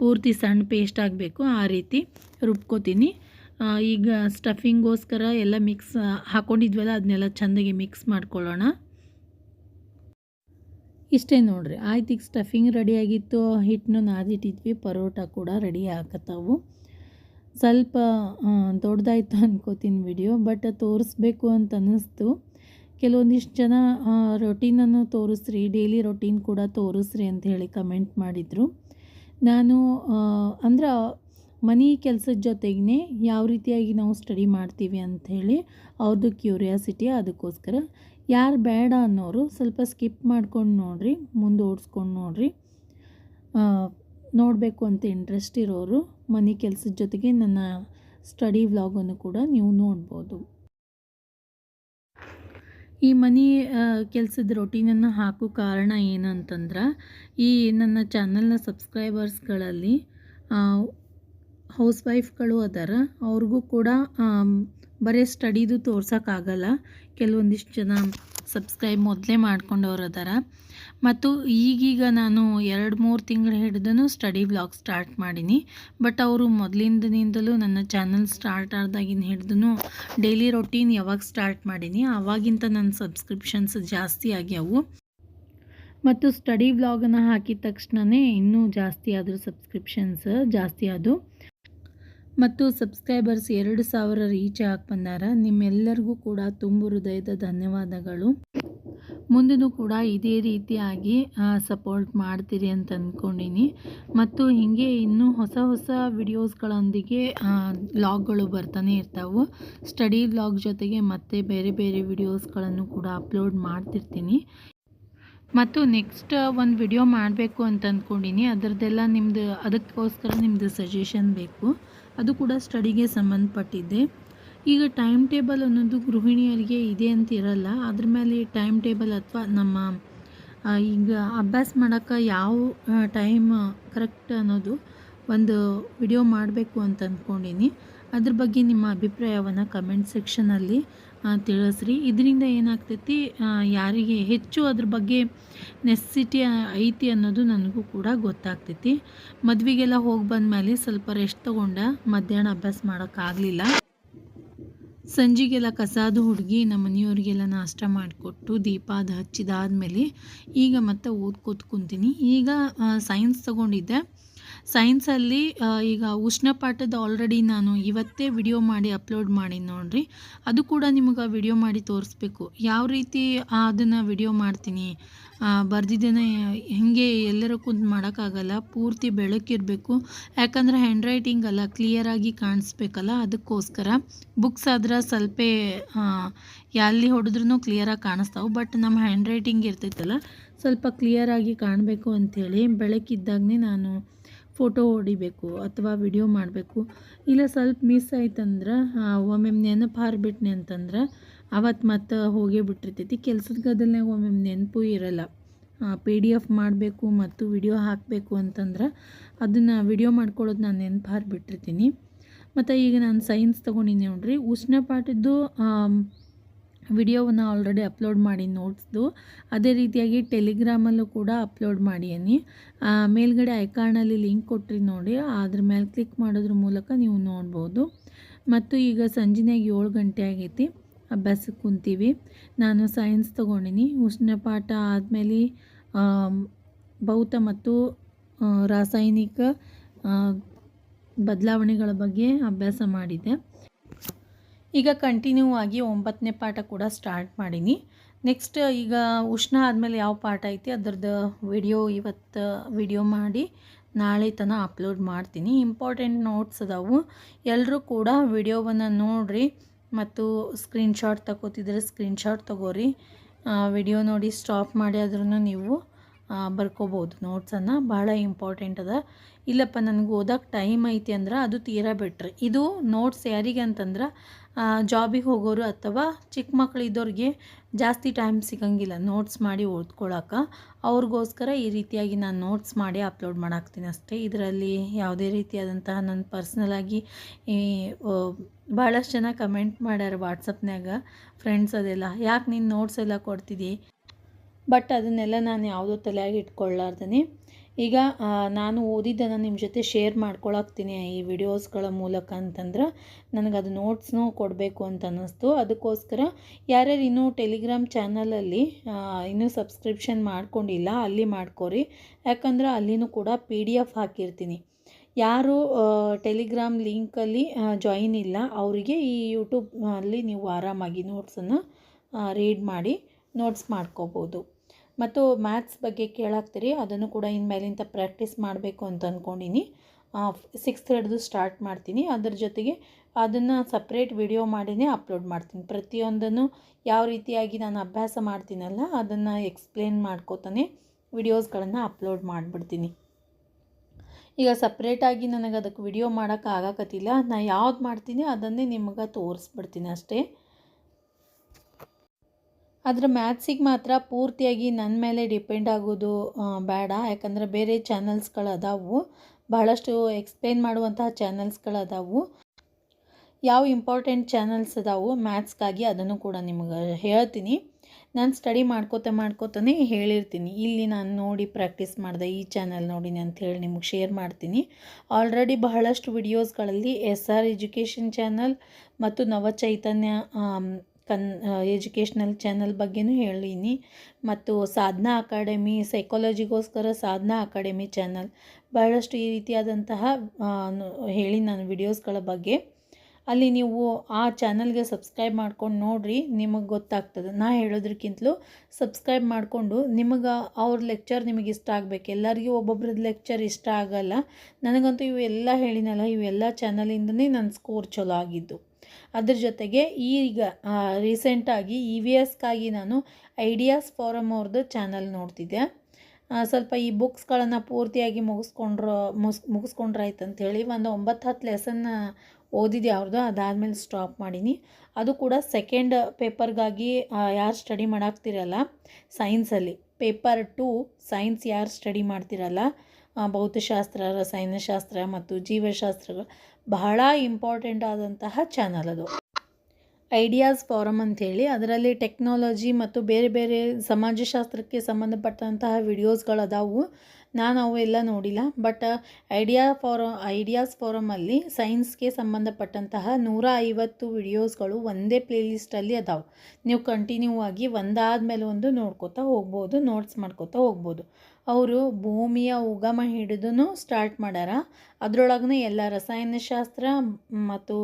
ಪೂರ್ತಿ ಸಣ್ಣ ಪೇಸ್ಟ್ ಆಗಬೇಕು. ಆ ರೀತಿ ರುಬ್ಕೋತೀನಿ. ಈಗ ಸ್ಟಫಿಂಗೋಸ್ಕರ ಎಲ್ಲ ಮಿಕ್ಸ್ ಹಾಕ್ಕೊಂಡಿದ್ವಲ್ಲ ಅದನ್ನೆಲ್ಲ ಚೆಂದಾಗಿ ಮಿಕ್ಸ್ ಮಾಡ್ಕೊಳ್ಳೋಣ. ಇಷ್ಟೇ ನೋಡ್ರಿ, ಆಯ್ತು ಈಗ ಸ್ಟಫಿಂಗ್ ರೆಡಿಯಾಗಿತ್ತು ಹಿಟ್ಟನ್ನು ನಾದಿಟ್ಟಿದ್ವಿ, ಪರೋಟ ಕೂಡ ರೆಡಿ ಆಗತ್ತವು ಸ್ವಲ್ಪ ದೊಡ್ಡದಾಯ್ತು ಅನ್ಕೋತೀನಿ ವಿಡಿಯೋ, ಬಟ್ ತೋರಿಸ್ಬೇಕು ಅಂತ ಅನ್ನಿಸ್ತು. ಕೆಲವೊಂದಿಷ್ಟು ಜನ ರೊಟೀನನ್ನು ತೋರಿಸ್ರಿ ಡೈಲಿ ರೊಟೀನ್ ಕೂಡ ತೋರಿಸ್ರಿ ಅಂತ ಹೇಳಿ ಕಮೆಂಟ್ ಮಾಡಿದರು. ನಾನು ಅಂದ್ರೆ ಮನೆ ಕೆಲಸದ ಜೊತೆಗೇ ಯಾವ ರೀತಿಯಾಗಿ ನಾವು ಸ್ಟಡಿ ಮಾಡ್ತೀವಿ ಅಂಥೇಳಿ ಅವ್ರದ್ದು ಕ್ಯೂರಿಯಾಸಿಟಿ ಅದಕ್ಕೋಸ್ಕರ. ಯಾರು ಬೇಡ ಅನ್ನೋರು ಸ್ವಲ್ಪ ಸ್ಕಿಪ್ ಮಾಡ್ಕೊಂಡು ನೋಡಿರಿ, ಮುಂದೆ ಓಡಿಸ್ಕೊಂಡು ನೋಡಿರಿ. ನೋಡಬೇಕು ಅಂತ ಇಂಟ್ರೆಸ್ಟ್ ಇರೋರು ಮನೆ ಕೆಲಸದ ಜೊತೆಗೆ ನನ್ನ ಸ್ಟಡಿ ವ್ಲಾಗನ್ನು ಕೂಡ ನೀವು ನೋಡ್ಬೋದು. ಈ ಮನೆ ಕೆಲಸದ ರೊಟೀನನ್ನು ಹಾಕೋ ಕಾರಣ ಏನಂತಂದ್ರೆ, ಈ ನನ್ನ ಚಾನಲ್ನ ಸಬ್ಸ್ಕ್ರೈಬರ್ಸ್ಗಳಲ್ಲಿ ಹೌಸ್ ವೈಫ್ಗಳು ಅದಾರ. ಅವ್ರಿಗೂ ಕೂಡ ಬರೀ ಸ್ಟಡಿದು ತೋರ್ಸೋಕ್ಕಾಗಲ್ಲ ಕೆಲವೊಂದಿಷ್ಟು ಜನ ಸಬ್ಸ್ಕ್ರೈಬ್ ಮೊದಲೇ ಮಾಡ್ಕೊಂಡವ್ರು ಅದಾರ. ಮತ್ತು ಈಗೀಗ ನಾನು ಎರಡು ಮೂರು ತಿಂಗಳು ಹಿಡಿದು ಸ್ಟಡಿ ವ್ಲಾಗ್ ಸ್ಟಾರ್ಟ್ ಮಾಡೀನಿ. ಬಟ್ ಅವರು ಮೊದಲಿಂದನಿಂದಲೂ ನನ್ನ ಚಾನಲ್ ಸ್ಟಾರ್ಟ್ ಆದಾಗಿನ ಹಿಡ್ದು ಡೈಲಿ ರೊಟೀನ್ ಯಾವಾಗ ಸ್ಟಾರ್ಟ್ ಮಾಡೀನಿ ಆವಾಗಿಂತ ನನ್ನ ಸಬ್ಸ್ಕ್ರಿಪ್ಷನ್ಸ್ ಜಾಸ್ತಿ ಆಗ್ಯಾವು. ಮತ್ತು ಸ್ಟಡಿ ವ್ಲಾಗನ್ನು ಹಾಕಿದ ತಕ್ಷಣವೇ ಇನ್ನೂ ಜಾಸ್ತಿ ಆದರೂ ಸಬ್ಸ್ಕ್ರಿಪ್ಷನ್ಸ್ ಜಾಸ್ತಿ ಆದವು. ಮತ್ತು ಸಬ್ಸ್ಕ್ರೈಬರ್ಸ್ ಎರಡು ಸಾವಿರ ರೀಚ್ ಆಗಿ ಬಂದಾರ. ನಿಮ್ಮೆಲ್ಲರಿಗೂ ಕೂಡ ತುಂಬ ಹೃದಯದ ಧನ್ಯವಾದಗಳು. ಮುಂದೂ ಕೂಡ ಇದೇ ರೀತಿಯಾಗಿ ಸಪೋರ್ಟ್ ಮಾಡ್ತೀರಿ ಅಂತ ಅಂದ್ಕೊಂಡಿನಿ ಮತ್ತು ಹೀಗೆ ಇನ್ನೂ ಹೊಸ ಹೊಸ ವಿಡಿಯೋಸ್ಗಳೊಂದಿಗೆ ಲಾಗ್ಗಳು ಬರ್ತಾನೆ ಇರ್ತಾವೆ. ಸ್ಟಡಿ ಲಾಗ್ ಜೊತೆಗೆ ಮತ್ತೆ ಬೇರೆ ಬೇರೆ ವಿಡಿಯೋಸ್ಗಳನ್ನು ಕೂಡ ಅಪ್ಲೋಡ್ ಮಾಡ್ತಿರ್ತೀನಿ. ಮತ್ತು ನೆಕ್ಸ್ಟ್ ಒಂದು ವಿಡಿಯೋ ಮಾಡಬೇಕು ಅಂತ ಅಂದ್ಕೊಂಡಿನಿ ಅದರದ್ದೆಲ್ಲ ನಿಮ್ಮದು ಅದಕ್ಕೋಸ್ಕರ ನಿಮ್ಮದು ಸಜೆಷನ್ ಬೇಕು. ಅದು ಕೂಡ ಸ್ಟಡಿಗೆ ಸಂಬಂಧಪಟ್ಟಿದ್ದೆ ಈಗ ಟೈಮ್ ಟೇಬಲ್ ಅನ್ನೋದು ಗೃಹಿಣಿಯರಿಗೆ ಇದೆ ಅಂತ ಇರಲ್ಲ. ಅದ್ರ ಮೇಲೆ ಟೈಮ್ ಟೇಬಲ್ ಅಥವಾ ನಮ್ಮ ಈಗ ಅಭ್ಯಾಸ ಮಾಡೋಕ್ಕೆ ಯಾವ ಟೈಮ್ ಕರೆಕ್ಟ್ ಅನ್ನೋದು ಒಂದು ವಿಡಿಯೋ ಮಾಡಬೇಕು ಅಂತ ಅಂದ್ಕೊಂಡೀನಿ. ಅದ್ರ ಬಗ್ಗೆ ನಿಮ್ಮ ಅಭಿಪ್ರಾಯವನ್ನು ಕಮೆಂಟ್ ಸೆಕ್ಷನಲ್ಲಿ ತಿಳಿಸ್ರಿ. ಇದರಿಂದ ಏನಾಗ್ತೈತಿ? ಯಾರಿಗೆ ಹೆಚ್ಚು ಅದ್ರ ಬಗ್ಗೆ ನೆಸ್ಸಿಟಿ ಐತಿ ಅನ್ನೋದು ನನಗೂ ಕೂಡ ಗೊತ್ತಾಗ್ತೈತಿ. ಮದುವೆಗೆಲ್ಲ ಹೋಗಿ ಬಂದಮೇಲೆ ಸ್ವಲ್ಪ ರೆಸ್ಟ್ ತೊಗೊಂಡ ಮಧ್ಯಾಹ್ನ ಅಭ್ಯಾಸ ಮಾಡೋಕ್ಕಾಗಲಿಲ್ಲ ಸಂಜೆಗೆಲ್ಲ ಕಸಾದು ಹುಡುಗಿ ನಮ್ಮ ಮನೆಯವ್ರಿಗೆಲ್ಲ ನಾಷ್ಟ ಮಾಡಿಕೊಟ್ಟು ದೀಪ ಅದು ಹಚ್ಚಿದಾದ್ಮೇಲೆ ಈಗ ಮತ್ತೆ ಓದ್ಕೋತ ಕುಂತೀನಿ. ಈಗ ಸೈನ್ಸ್ ತಗೊಂಡಿದ್ದೆ. ಸೈನ್ಸಲ್ಲಿ ಈಗ ಉಷ್ಣ ಪಾಠದ ಆಲ್ರೆಡಿ ನಾನು ಇವತ್ತೇ ವಿಡಿಯೋ ಮಾಡಿ ಅಪ್ಲೋಡ್ ಮಾಡಿ ನೋಡಿರಿ. ಅದು ಕೂಡ ನಿಮಗೆ ವಿಡಿಯೋ ಮಾಡಿ ತೋರಿಸ್ಬೇಕು. ಯಾವ ರೀತಿ ಅದನ್ನು ವಿಡಿಯೋ ಮಾಡ್ತೀನಿ? ಬರ್ದಿದ್ದೇನೆ ಹೇಗೆ ಎಲ್ಲರೂ ಕುಂತು ಮಾಡೋಕ್ಕಾಗಲ್ಲ. ಪೂರ್ತಿ ಬೆಳಕಿರಬೇಕು. ಯಾಕಂದರೆ ಹ್ಯಾಂಡ್ ರೈಟಿಂಗ್ ಅಲ್ಲ ಕ್ಲಿಯರಾಗಿ ಕಾಣಿಸ್ಬೇಕಲ್ಲ, ಅದಕ್ಕೋಸ್ಕರ. ಬುಕ್ಸ್ ಆದ್ರೆ ಸ್ವಲ್ಪ ಎಲ್ಲಿ ಹೊಡೆದ್ರೂ ಕ್ಲಿಯರಾಗಿ ಕಾಣಿಸ್ತಾವೆ. ಬಟ್ ನಮ್ಮ ಹ್ಯಾಂಡ್ ರೈಟಿಂಗ್ ಇರ್ತೈತಲ್ಲ, ಸ್ವಲ್ಪ ಕ್ಲಿಯರಾಗಿ ಕಾಣಬೇಕು ಅಂಥೇಳಿ ಬೆಳಕಿದ್ದಾಗನೇ ನಾನು ಫೋಟೋ ಹೊಡಿಬೇಕು ಅಥವಾ ವಿಡಿಯೋ ಮಾಡಬೇಕು. ಇಲ್ಲ ಸ್ವಲ್ಪ ಮಿಸ್ ಆಯ್ತಂದ್ರೆ ಒಮ್ಮೆ ನೆನಪು ಹಾರಿಬಿಟ್ನೆ ಅಂತಂದ್ರೆ ಅವತ್ತು ಮತ್ತೆ ಹೋಗೇ ಬಿಟ್ಟಿರ್ತೈತಿ. ಕೆಲಸದ ಗದಲ್ನಾಗ ಒಮ್ಮೆ ನೆನಪು ಇರಲ್ಲ. ಪಿ ಡಿ ಎಫ್ ಮಾಡಬೇಕು ಮತ್ತು ವಿಡಿಯೋ ಹಾಕಬೇಕು ಅಂತಂದ್ರೆ, ಅದನ್ನು ವಿಡಿಯೋ ಮಾಡ್ಕೊಳ್ಳೋದು ನಾನು ನೆನಪು ಹಾರಿಬಿಟ್ಟಿರ್ತೀನಿ ಮತ್ತು ಈಗ ನಾನು ಸೈನ್ಸ್ ತೊಗೊಂಡಿನಿ ನೋಡ್ರಿ. ಉಷ್ಣ ಪಾಠದ್ದು ವಿಡಿಯೋವನ್ನು ಆಲ್ರೆಡಿ ಅಪ್ಲೋಡ್ ಮಾಡಿ ನೋಟ್ಸ್ದು ಅದೇ ರೀತಿಯಾಗಿ ಟೆಲಿಗ್ರಾಮಲ್ಲೂ ಕೂಡ ಅಪ್ಲೋಡ್ ಮಾಡೀನಿ ಮೇಲ್ಗಡೆ ಐಕಾರ್ನಲ್ಲಿ ಲಿಂಕ್ ಕೊಟ್ಟಿರಿ ನೋಡಿ, ಅದ್ರ ಮೇಲೆ ಕ್ಲಿಕ್ ಮಾಡೋದ್ರ ಮೂಲಕ ನೀವು ನೋಡ್ಬೋದು. ಮತ್ತು ಈಗ ಸಂಜೆನಾಗ ಏಳು ಗಂಟೆ ಆಗೈತಿ ಅಭ್ಯಾಸಕ್ಕೆ ಕುಂತೀವಿ. ನಾನು ಸೈನ್ಸ್ ತೊಗೊಂಡಿನಿ, ಉಷ್ಣ ಪಾಠ ಆದಮೇಲೆ ಭೌತ ಮತ್ತು ರಾಸಾಯನಿಕ ಬದಲಾವಣೆಗಳ ಬಗ್ಗೆ ಅಭ್ಯಾಸ ಮಾಡಿದ್ದೆ. ಈಗ ಕಂಟಿನ್ಯೂ ಆಗಿ ಒಂಬತ್ತನೇ ಪಾಠ ಕೂಡ ಸ್ಟಾರ್ಟ್ ಮಾಡೀನಿ. ನೆಕ್ಸ್ಟ್ ಈಗ ಉಷ್ಣ ಆದಮೇಲೆ ಯಾವ ಪಾಠ ಐತಿ ಅದರದ್ದು ವಿಡಿಯೋ ಇವತ್ತು ವಿಡಿಯೋ ಮಾಡಿ ನಾಳೆ ತನಕ ಅಪ್ಲೋಡ್ ಮಾಡ್ತೀನಿ. ಇಂಪಾರ್ಟೆಂಟ್ ನೋಟ್ಸ್ ಅದಾವು. ಎಲ್ಲರೂ ಕೂಡ ವಿಡಿಯೋವನ್ನು ನೋಡಿರಿ ಮತ್ತು ಸ್ಕ್ರೀನ್ಶಾಟ್ ತಗೋತಿದ್ರೆ ಸ್ಕ್ರೀನ್ಶಾಟ್ ತಗೋರಿ. ವಿಡಿಯೋ ನೋಡಿ ಸ್ಟಾಪ್ ಮಾಡಿ ಆದ್ರೂ ನೀವು ಬರ್ಕೋಬೋದು. ನೋಟ್ಸನ್ನು ಭಾಳ ಇಂಪಾರ್ಟೆಂಟ್ ಅದ. ಇಲ್ಲಪ್ಪ, ನನಗೆ ಓದೋಕೆ ಟೈಮ್ ಐತಿ ಅಂದ್ರೆ ಅದು ತೀರಾ ಬೆಟ್ರ್ ಇದು ನೋಟ್ಸ್ ಯಾರಿಗೆ ಅಂತಂದ್ರೆ ಜಾಬಿಗೆ ಹೋಗೋರು ಅಥವಾ ಚಿಕ್ಕ ಮಕ್ಳು ಇದ್ದವ್ರಿಗೆ ಜಾಸ್ತಿ ಟೈಮ್ ಸಿಗಂಗಿಲ್ಲ ನೋಟ್ಸ್ ಮಾಡಿ ಓದ್ಕೊಳಕ್ಕೆ ಅವ್ರಿಗೋಸ್ಕರ ಈ ರೀತಿಯಾಗಿ ನಾನು ನೋಟ್ಸ್ ಮಾಡಿ ಅಪ್ಲೋಡ್ ಮಾಡಾಕ್ತೀನಿ ಅಷ್ಟೇ. ಇದರಲ್ಲಿ ಯಾವುದೇ ರೀತಿಯಾದಂತಹ ನನ್ನ ಪರ್ಸ್ನಲಾಗಿ ಈ ಭಾಳಷ್ಟು ಜನ ಕಮೆಂಟ್ ಮಾಡ್ಯಾರ ವಾಟ್ಸಪ್ನ್ಯಾಗ ಫ್ರೆಂಡ್ಸ್ ಅದೆಲ್ಲ. ಯಾಕೆ ನೀನು ನೋಟ್ಸ್ ಎಲ್ಲ ಕೊಡ್ತಿದ್ದಿ ಬಟ್ ಅದನ್ನೆಲ್ಲ ನಾನು ಯಾವುದೂ ತಲೆಯಾಗಿ ಇಟ್ಕೊಳ್ಳಾರ್ದೇ ಈಗ ನಾನು ಓದಿದ್ದನ್ನು ನಿಮ್ಮ ಜೊತೆ ಶೇರ್ ಮಾಡ್ಕೊಳಕ್ತೀನಿ ಈ ವಿಡಿಯೋಸ್ಗಳ ಮೂಲಕ ಅಂತಂದ್ರೆ, ನನಗೆ ಅದು ನೋಟ್ಸ್ನೂ ಕೊಡಬೇಕು ಅಂತ ಅನ್ನಿಸ್ತು. ಅದಕ್ಕೋಸ್ಕರ ಯಾರ್ಯಾರು ಇನ್ನೂ ಟೆಲಿಗ್ರಾಮ್ ಚಾನಲಲ್ಲಿ ಇನ್ನೂ ಸಬ್ಸ್ಕ್ರಿಪ್ಷನ್ ಮಾಡ್ಕೊಂಡಿಲ್ಲ, ಅಲ್ಲಿ ಮಾಡ್ಕೊರಿ. ಯಾಕಂದ್ರೆ ಅಲ್ಲಿನೂ ಕೂಡ ಪಿ ಡಿ ಎಫ್ ಹಾಕಿರ್ತೀನಿ. ಯಾರು ಟೆಲಿಗ್ರಾಮ್ ಲಿಂಕಲ್ಲಿ ಜಾಯಿನ್ ಇಲ್ಲ. ಅವರಿಗೆ ಈ ಯೂಟ್ಯೂಬ್ ಅಲ್ಲಿ ನೀವು ಆರಾಮಾಗಿ ನೋಟ್ಸನ್ನು ರೀಡ್ ಮಾಡಿ, ನೋಟ್ಸ್ ಮಾಡ್ಕೋಬೋದು. ಮತ್ತು ಮ್ಯಾಥ್ಸ್ ಬಗ್ಗೆ ಕೇಳಾಕ್ತೀರಿ, ಅದನ್ನು ಕೂಡ ಇನ್ಮೇಲಿಂದ ಪ್ರಾಕ್ಟೀಸ್ ಮಾಡಬೇಕು ಅಂತ ಅಂದ್ಕೊಂಡಿನಿ ಸಿಕ್ಸ್ತ್ ಹಿಡಿದು ಸ್ಟಾರ್ಟ್ ಮಾಡ್ತೀನಿ. ಅದ್ರ ಜೊತೆಗೆ ಅದನ್ನು ಸಪ್ರೇಟ್ ವಿಡಿಯೋ ಮಾಡಿನೇ ಅಪ್ಲೋಡ್ ಮಾಡ್ತೀನಿ. ಪ್ರತಿಯೊಂದನ್ನು ಯಾವ ರೀತಿಯಾಗಿ ನಾನು ಅಭ್ಯಾಸ ಮಾಡ್ತೀನಲ್ಲ, ಅದನ್ನು ಎಕ್ಸ್ಪ್ಲೇನ್ ಮಾಡ್ಕೋತಾನೆ ವಿಡಿಯೋಸ್ಗಳನ್ನು ಅಪ್ಲೋಡ್ ಮಾಡಿಬಿಡ್ತೀನಿ. ಈಗ ಸಪ್ರೇಟಾಗಿ ನನಗೆ ಅದಕ್ಕೆ ವಿಡಿಯೋ ಮಾಡೋಕೆ ನಾನು ಯಾವ್ದು ಮಾಡ್ತೀನಿ ಅದನ್ನೇ ನಿಮಗೆ ತೋರಿಸ್ಬಿಡ್ತೀನಿ ಅಷ್ಟೇ. ಆದರೆ ಮ್ಯಾಥ್ಸಿಗೆ ಮಾತ್ರ ಪೂರ್ತಿಯಾಗಿ ನನ್ನ ಮೇಲೆ ಡಿಪೆಂಡ್ ಆಗೋದು ಬೇಡ. ಯಾಕಂದರೆ ಬೇರೆ ಚಾನಲ್ಸ್ಗಳು ಅದಾವು ಬಹಳಷ್ಟು ಎಕ್ಸ್ಪ್ಲೇನ್ ಮಾಡುವಂತಹ ಚಾನಲ್ಸ್ಗಳು ಅದಾವು ಯಾವ ಇಂಪಾರ್ಟೆಂಟ್ ಚಾನಲ್ಸ್ ಅದಾವು ಮ್ಯಾಥ್ಸ್ಗಾಗಿ ಅದನ್ನು ಕೂಡ ನಿಮಗೆ ಹೇಳ್ತೀನಿ. ನಾನು ಸ್ಟಡಿ ಮಾಡ್ಕೋತ ಮಾಡ್ಕೋತಾನೆ ಹೇಳಿರ್ತೀನಿ. ಇಲ್ಲಿ ನಾನು ನೋಡಿ ಪ್ರಾಕ್ಟೀಸ್ ಮಾಡಿದೆ ಈ ಚಾನಲ್ ನೋಡಿನಿ ಅಂತ ಹೇಳಿ ನಿಮಗೆ ಶೇರ್ ಮಾಡ್ತೀನಿ. ಆಲ್ರೆಡಿ ಬಹಳಷ್ಟು ವಿಡಿಯೋಸ್ಗಳಲ್ಲಿ ಎಸ್ ಆರ್ ಎಜುಕೇಷನ್ ಚಾನಲ್ ಮತ್ತು ನವಚೈತನ್ಯ ಕನ್ ಎಜುಕೇಷ್ನಲ್ ಚಾನಲ್ ಬಗ್ಗೆನೂ ಹೇಳೀನಿ. ಮತ್ತು ಸಾಧನಾ ಅಕಾಡೆಮಿ ಸೈಕಾಲಜಿಗೋಸ್ಕರ ಸಾಧನಾ ಅಕಾಡೆಮಿ ಚಾನಲ್ ಬಹಳಷ್ಟು ಈ ರೀತಿಯಾದಂತಹ ಹೇಳಿ ನಾನು ವಿಡಿಯೋಸ್ಗಳ ಬಗ್ಗೆ. ಅಲ್ಲಿ ನೀವು ಆ ಚಾನಲ್ಗೆ ಸಬ್ಸ್ಕ್ರೈಬ್ ಮಾಡ್ಕೊಂಡು ನೋಡಿರಿ, ನಿಮಗೆ ಗೊತ್ತಾಗ್ತದೆ. ನಾ ಹೇಳೋದ್ರಕ್ಕಿಂತಲೂ ಸಬ್ಸ್ಕ್ರೈಬ್ ಮಾಡಿಕೊಂಡು ನಿಮಗೆ ಅವ್ರ ಲೆಕ್ಚರ್ ನಿಮಗೆ ಇಷ್ಟ ಆಗಬೇಕು. ಎಲ್ಲರಿಗೂ ಒಬ್ಬೊಬ್ರದ್ದು ಲೆಕ್ಚರ್ ಇಷ್ಟ ಆಗಲ್ಲ. ನನಗಂತೂ ಇವೆಲ್ಲ ಹೇಳಿನಲ್ಲ, ಇವೆಲ್ಲ ಚಾನಲಿಂದನೇ ನನ್ನ ಸ್ಕೋರ್ ಚಲೋ ಆಗಿದ್ದು. ಅದ್ರ ಜೊತೆಗೆ ಈಗ ರೀಸೆಂಟಾಗಿ ಇ ವಿ ಎಸ್ಗಾಗಿ ನಾನು ಐಡಿಯಾಸ್ ಫಾರಮ್ ಅವ್ರದ್ದು ಚಾನಲ್ ನೋಡ್ತಿದ್ದೆ. ಸ್ವಲ್ಪ ಈ ಬುಕ್ಸ್ಗಳನ್ನು ಪೂರ್ತಿಯಾಗಿ ಮುಗಿಸ್ಕೊಂಡ್ರ ಮುಗಿಸ್ ಮುಗಿಸ್ಕೊಂಡ್ರಾಯ್ತು ಅಂಥೇಳಿ ಒಂದು ಒಂಬತ್ತು ಹತ್ತು ಲೆಸನ್ ಓದಿದೆ ಅವ್ರದ್ದು ಅದಾದಮೇಲೆ ಸ್ಟಾಪ್ ಮಾಡೀನಿ. ಅದು ಕೂಡ ಸೆಕೆಂಡ್ ಪೇಪರ್ಗಾಗಿ ಯಾರು ಸ್ಟಡಿ ಮಾಡಾಕ್ತಿರಲ್ಲ ಸೈನ್ಸಲ್ಲಿ ಪೇಪರ್ ಟು ಸೈನ್ಸ್ ಯಾರು ಸ್ಟಡಿ ಮಾಡ್ತಿರಲ್ಲ ಭೌತಶಾಸ್ತ್ರ, ರಸಾಯನಶಾಸ್ತ್ರ ಮತ್ತು ಜೀವಶಾಸ್ತ್ರಗಳು ಬಹಳ ಇಂಪಾರ್ಟೆಂಟ್ ಆದಂತಹ ಚಾನಲ್ ಅದು. ಐಡಿಯಾಸ್ ಫಾರಮ್ ಅಂಥೇಳಿ ಅದರಲ್ಲಿ ಟೆಕ್ನಾಲಜಿ ಮತ್ತು ಬೇರೆ ಬೇರೆ ಸಮಾಜಶಾಸ್ತ್ರಕ್ಕೆ ಸಂಬಂಧಪಟ್ಟಂತಹ ವಿಡಿಯೋಸ್ಗಳದಾವು. ನಾನು ಎಲ್ಲ ನೋಡಿಲ್ಲ, ಬಟ್ ಐಡಿಯಾ ಫಾರಮ್, ಐಡಿಯಾಸ್ ಫಾರಮಲ್ಲಿ ಸೈನ್ಸ್ಗೆ ಸಂಬಂಧಪಟ್ಟಂತಹ ನೂರ ಐವತ್ತು ವಿಡಿಯೋಸ್ಗಳು ಒಂದೇ ಪ್ಲೇಲಿಸ್ಟಲ್ಲಿ ಅದಾವೆ. ನೀವು ಕಂಟಿನ್ಯೂ ಆಗಿ ಒಂದಾದ ಮೇಲೆ ಒಂದು ನೋಡ್ಕೋತಾ ಹೋಗ್ಬೋದು, ನೋಟ್ಸ್ ಮಾಡ್ಕೋತಾ ಹೋಗ್ಬೋದು. ಅವರು ಭೂಮಿಯ ಉಗಮ ಹಿಡಿದು ಸ್ಟಾರ್ಟ್ ಮಾಡ್ಯಾರ ಅದರೊಳಗೂ ಎಲ್ಲ ರಸಾಯನಶಾಸ್ತ್ರ ಮತ್ತು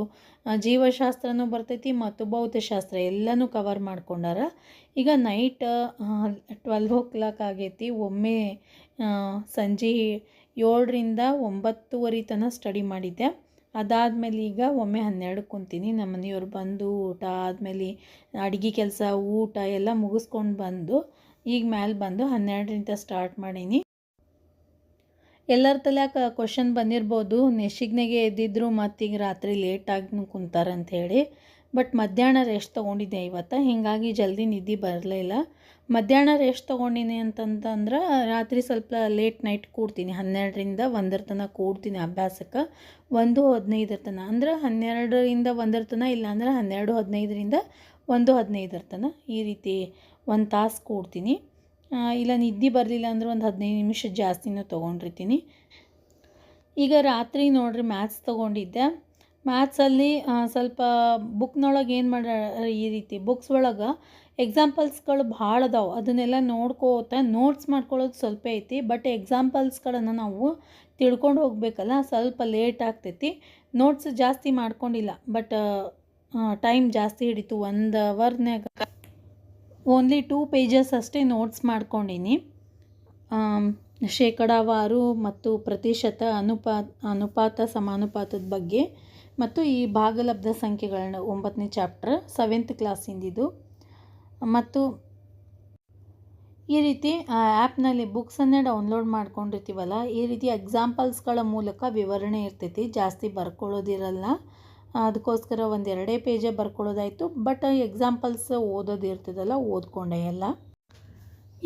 ಜೀವಶಾಸ್ತ್ರನೂ ಬರ್ತೈತಿ ಮತ್ತು ಭೌತಶಾಸ್ತ್ರ ಎಲ್ಲನೂ ಕವರ್ ಮಾಡ್ಕೊಂಡಾರ. ಈಗ ನೈಟ್ ಟ್ವೆಲ್ವ್ ಓ ಕ್ಲಾಕ್ ಆಗೈತಿ. ಒಮ್ಮೆ ಸಂಜೆ ಏಳರಿಂದ ಒಂಬತ್ತುವರೆ ತನಕ ಸ್ಟಡಿ ಮಾಡಿದ್ದೆ. ಅದಾದಮೇಲೆ ಈಗ ಒಮ್ಮೆ ಹನ್ನೆರಡು ಕುಂತೀನಿ. ನಮ್ಮ ಮನೆಯವ್ರು ಬಂದು ಊಟ ಆದಮೇಲೆ ಅಡುಗೆ ಕೆಲಸ, ಊಟ ಎಲ್ಲ ಮುಗಿಸ್ಕೊಂಡು ಬಂದು ಈಗ ಮ್ಯಾಲೆ ಬಂದು ಹನ್ನೆರಡರಿಂದ ಸ್ಟಾರ್ಟ್ ಮಾಡೀನಿ. ಎಲ್ಲರ ತಲ್ಯಾಕ ಕ್ವಶನ್ ಬಂದಿರ್ಬೋದು. ನೆಶಿಗ್ನೆಗೆ ಎದ್ದಿದ್ರು ಮತ್ತೀಗ ರಾತ್ರಿ ಲೇಟಾಗಿ ಕುಂತಾರಂತ ಹೇಳಿ. ಬಟ್ ಮಧ್ಯಾಹ್ನ ರೆಸ್ಟ್ ತೊಗೊಂಡಿದ್ದೆ ಇವತ್ತು. ಹೀಗಾಗಿ ಜಲ್ದಿ ನಿದ್ದೆ ಬರಲಿಲ್ಲ ಮಧ್ಯಾಹ್ನ ರೆಸ್ಟ್ ತೊಗೊಂಡಿನಿ ಅಂತಂತಂದ್ರೆ ರಾತ್ರಿ ಸ್ವಲ್ಪ ಲೇಟ್ ನೈಟ್ ಕೂಡ್ತೀನಿ. ಹನ್ನೆರಡರಿಂದ ಒಂದರ ತನಕ ಕೂಡ್ತೀನಿ ಅಭ್ಯಾಸಕ್ಕೆ. ಒಂದು ಹದಿನೈದರ ತನಕ ಅಂದ್ರೆ ಹನ್ನೆರಡರಿಂದ ಒಂದರ ತನಕ ಇಲ್ಲಾಂದ್ರೆ ಹನ್ನೆರಡು ಹದಿನೈದರಿಂದ ಒಂದು ಹದಿನೈದರ ತನಕ ಈ ರೀತಿ ಒಂದು ತಾಸು ಕೂಡ್ತೀನಿ. ಇಲ್ಲ ನಿದ್ದೆ ಬರಲಿಲ್ಲ ಅಂದ್ರೆ ಒಂದು ಹದಿನೈದು ನಿಮಿಷ ಜಾಸ್ತಿನೂ ತೊಗೊಂಡಿರ್ತೀನಿ. ಈಗ ರಾತ್ರಿ ನೋಡ್ರಿ ಮ್ಯಾಥ್ಸ್ ತೊಗೊಂಡಿದ್ದೆ. ಮ್ಯಾಥ್ಸಲ್ಲಿ ಸ್ವಲ್ಪ ಬುಕ್ನೊಳಗೆ ಏನು ಮಾಡ ಈ ರೀತಿ ಬುಕ್ಸ್ ಒಳಗೆ ಎಕ್ಸಾಂಪಲ್ಸ್ಗಳು ಭಾಳ ಅದಾವೆ. ಅದನ್ನೆಲ್ಲ ನೋಡ್ಕೋತ ನೋಟ್ಸ್ ಮಾಡ್ಕೊಳ್ಳೋದು ಸ್ವಲ್ಪ ಐತಿ. ಬಟ್ ಎಕ್ಸಾಂಪಲ್ಸ್ಗಳನ್ನು ನಾವು ತಿಳ್ಕೊಂಡು ಹೋಗಬೇಕಲ್ಲ, ಸ್ವಲ್ಪ ಲೇಟ್ ಆಗ್ತೈತಿ. ನೋಟ್ಸ್ ಜಾಸ್ತಿ ಮಾಡ್ಕೊಂಡಿಲ್ಲ. ಬಟ್ ಟೈಮ್ ಜಾಸ್ತಿ ಹಿಡಿತು. ಒಂದು ಅವರ್ನಾಗ ಓನ್ಲಿ ಟೂ ಪೇಜಸ್ ಅಷ್ಟೇ ನೋಟ್ಸ್ ಮಾಡ್ಕೊಂಡೀನಿ. ಶೇಕಡಾವಾರು ಮತ್ತು ಪ್ರತಿಶತ ಅನುಪಾತ ಅನುಪಾತ, ಸಮಾನುಪಾತದ ಬಗ್ಗೆ ಮತ್ತು ಈ ಭಾಗಲಬ್ಧ ಸಂಖ್ಯೆಗಳನ್ನ ಒಂಬತ್ತನೇ ಚಾಪ್ಟರ್ ಸೆವೆಂತ್ ಕ್ಲಾಸಿಂದಿದು ಮತ್ತು ಈ ರೀತಿ ಆ್ಯಪ್ನಲ್ಲಿ ಬುಕ್ಸನ್ನೇ ಡೌನ್ಲೋಡ್ ಮಾಡ್ಕೊಂಡಿರ್ತೀವಲ್ಲ, ಈ ರೀತಿ ಎಕ್ಸಾಂಪಲ್ಸ್ಗಳ ಮೂಲಕ ವಿವರಣೆ ಇರ್ತೈತಿ. ಜಾಸ್ತಿ ಬರ್ಕೊಳ್ಳೋದಿರಲ್ಲ ಅದಕ್ಕೋಸ್ಕರ ಒಂದು ಎರಡೇ ಪೇಜೇ ಬರ್ಕೊಳ್ಳೋದಾಯಿತು. ಬಟ್ ಎಕ್ಸಾಂಪಲ್ಸ್ ಓದೋದು ಇರ್ತದಲ್ಲ, ಓದ್ಕೊಂಡೆ ಎಲ್ಲ.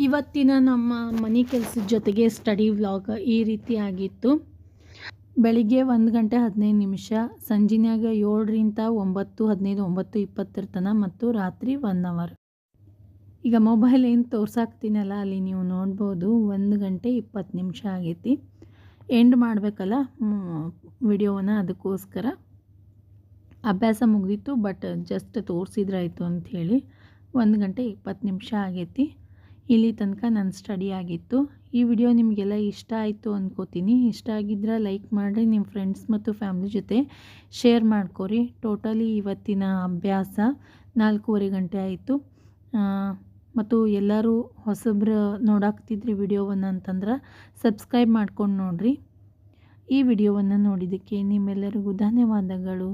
ಇವತ್ತಿನ ನಮ್ಮ ಮನೆ ಕೆಲಸದ ಜೊತೆಗೆ ಸ್ಟಡಿ ವ್ಲಾಗ್ ಈ ರೀತಿ ಆಗಿತ್ತು. ಬೆಳಿಗ್ಗೆ ಒಂದು ಗಂಟೆ ಹದಿನೈದು ನಿಮಿಷ, ಸಂಜಿನ್ಯಾಗ ಏಳರಿಂದ ಒಂಬತ್ತು, ಹದಿನೈದು, ಒಂಬತ್ತು ಇಪ್ಪತ್ತರ ತನಕ ಮತ್ತು ರಾತ್ರಿ ಒನ್ ಅವರ್ ಈಗ ಮೊಬೈಲ್ ಏನು ತೋರ್ಸಾಕ್ತೀನಲ್ಲ, ಅಲ್ಲಿ ನೀವು ನೋಡ್ಬೋದು, ಒಂದು ಗಂಟೆ ಇಪ್ಪತ್ತು ನಿಮಿಷ ಆಗೈತಿ. ಎಂಡ್ ಮಾಡಬೇಕಲ್ಲ ವಿಡಿಯೋವನ್ನು ಅದಕ್ಕೋಸ್ಕರ. ಅಭ್ಯಾಸ ಮುಗಿದಿತ್ತು ಬಟ್ ಜಸ್ಟ್ ತೋರಿಸಿದ್ರಾಯ್ತು ಅಂಥೇಳಿ ಒಂದು ಗಂಟೆ ಇಪ್ಪತ್ತು ನಿಮಿಷ ಆಗೈತಿ. ಇಲ್ಲಿ ತನಕ ನನ್ನ ಸ್ಟಡಿ ಆಗಿತ್ತು. ಈ ವಿಡಿಯೋ ನಿಮಗೆಲ್ಲ ಇಷ್ಟ ಆಯಿತು ಅಂದ್ಕೋತೀನಿ ಇಷ್ಟ ಆಗಿದ್ರೆ ಲೈಕ್ ಮಾಡಿರಿ ನಿಮ್ಮ ಫ್ರೆಂಡ್ಸ್ ಮತ್ತು ಫ್ಯಾಮ್ಲಿ ಜೊತೆ ಶೇರ್ ಮಾಡ್ಕೊರಿ. ಟೋಟಲಿ ಇವತ್ತಿನ ಅಭ್ಯಾಸ ನಾಲ್ಕೂವರೆ ಗಂಟೆ ಆಯಿತು. ಮತ್ತು ಎಲ್ಲರೂ ಹೊಸಬ್ರು ನೋಡಾಕ್ತಿದ್ರಿ ವಿಡಿಯೋವನ್ನು ಅಂತಂದ್ರೆ ಸಬ್ಸ್ಕ್ರೈಬ್ ಮಾಡ್ಕೊಂಡು ನೋಡಿರಿ. ಈ ವಿಡಿಯೋವನ್ನು ನೋಡಿದ್ದಕ್ಕೆ ನಿಮ್ಮೆಲ್ಲರಿಗೂ ಧನ್ಯವಾದಗಳು.